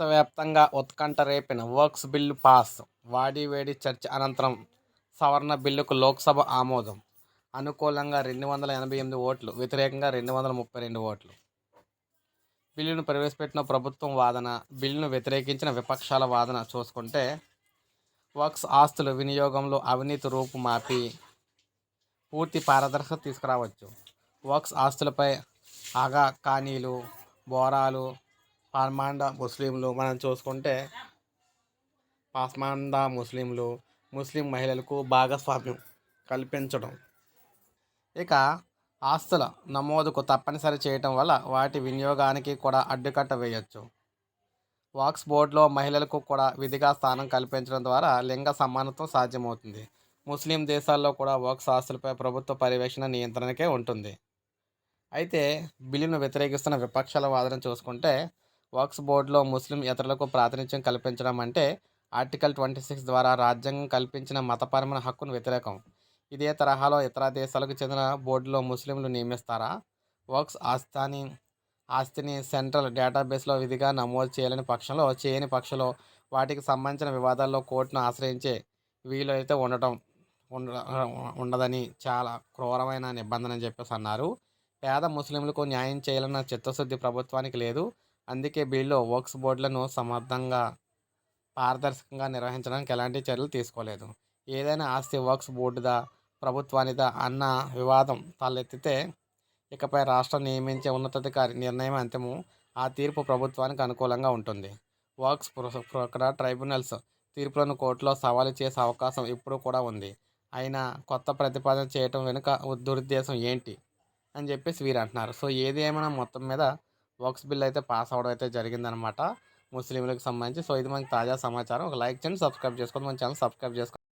దేశవ్యాప్తంగా ఉత్కంఠ రేపిన వర్క్స్ బిల్లు పాస్ వాడి వేడి చర్చ అనంతరం సవరణ బిల్లుకు లోక్సభ ఆమోదం. అనుకూలంగా రెండు వందల ఎనభై ఎనిమిది ఓట్లు వ్యతిరేకంగా రెండు వందల ముప్పై రెండు ఓట్లు. బిల్లును ప్రవేశపెట్టిన ప్రభుత్వం వాదన బిల్లును వ్యతిరేకించిన విపక్షాల వాదన చూసుకుంటే వర్క్స్ ఆస్తుల వినియోగంలో అవినీతి రూపు మాపి పూర్తి పారదర్శకత తీసుకురావచ్చు. వర్క్స్ ఆస్తులపై ఆగా కానీలు బోరాలు పాల్మాండా ముస్లింలు మనం చూసుకుంటే పాస్మాండ ముస్లింలు ముస్లిం మహిళలకు భాగస్వామ్యం కల్పించడం. ఇక ఆస్తుల నమోదుకు తప్పనిసరి చేయటం వల్ల వాటి వినియోగానికి కూడా అడ్డుకట్ట వేయచ్చు. వాక్స్ బోర్డులో మహిళలకు కూడా విధిగా స్థానం కల్పించడం ద్వారా లింగ సమానత్వం సాధ్యమవుతుంది. ముస్లిం దేశాల్లో కూడా వాక్స్ ఆస్తులపై ప్రభుత్వ పర్యవేక్షణ నియంత్రణకే ఉంటుంది. అయితే బిల్లును వ్యతిరేకిస్తున్న విపక్షాల వాదన చూసుకుంటే వక్స్ బోర్డులో ముస్లిం ఇతరులకు ప్రాతినిధ్యం కల్పించడం అంటే ఆర్టికల్ ట్వంటీ సిక్స్ ద్వారా రాజ్యాంగం కల్పించిన మతపరమైన హక్కును వ్యతిరేకం. ఇదే తరహాలో ఇతర దేశాలకు చెందిన బోర్డులో ముస్లింలు నియమిస్తారా? వర్క్స్ ఆస్థాని ఆస్తిని సెంట్రల్ డేటాబేస్లో విధిగా నమోదు చేయాలని పక్షంలో చేయని పక్షంలో వాటికి సంబంధించిన వివాదాల్లో కోర్టును ఆశ్రయించే వీలు అయితే ఉండటం ఉండదని చాలా క్రూరమైన నిబంధన అని చెప్పేసి అన్నారు. పేద ముస్లింలకు న్యాయం చేయాలన్న చిత్తశుద్ధి ప్రభుత్వానికి లేదు. అందుకే బిల్లు వర్క్స్ బోర్డులను సమర్థంగా పారదర్శకంగా నిర్వహించడానికి ఎలాంటి చర్యలు తీసుకోలేదు. ఏదైనా ఆస్తి వర్క్స్ బోర్డుదా ప్రభుత్వానిదా అన్న వివాదం తలెత్తితే ఇకపై రాష్ట్రం నియమించే ఉన్నతాధికారి నిర్ణయం అంతిమం ఆ తీర్పు ప్రభుత్వానికి అనుకూలంగా ఉంటుంది. వర్క్స్ ప్రొక్కడ ట్రైబ్యునల్స్ తీర్పులను కోర్టులో సవాలు చేసే అవకాశం ఇప్పుడు కూడా ఉంది. అయినా కొత్త ప్రతిపాదన చేయటం వెనుక దురుద్దేశం ఏంటి? అని చెప్పేసి వీరు అంటున్నారు సో ఏది ఏమైనా మొత్తం మీద వర్క్స్ బిల్ అయితే పాస్ అవ్వడం అయితే జరిగిందనమాట ముస్లింలకు సంబంధించి. సో ఇది మనకి తాజా సమాచారం. ఒక లైక్ చేయండి సబ్స్క్రైబ్ చేసుకోండి మన ఛానల్ సబ్స్క్రైబ్ చేసుకోండి.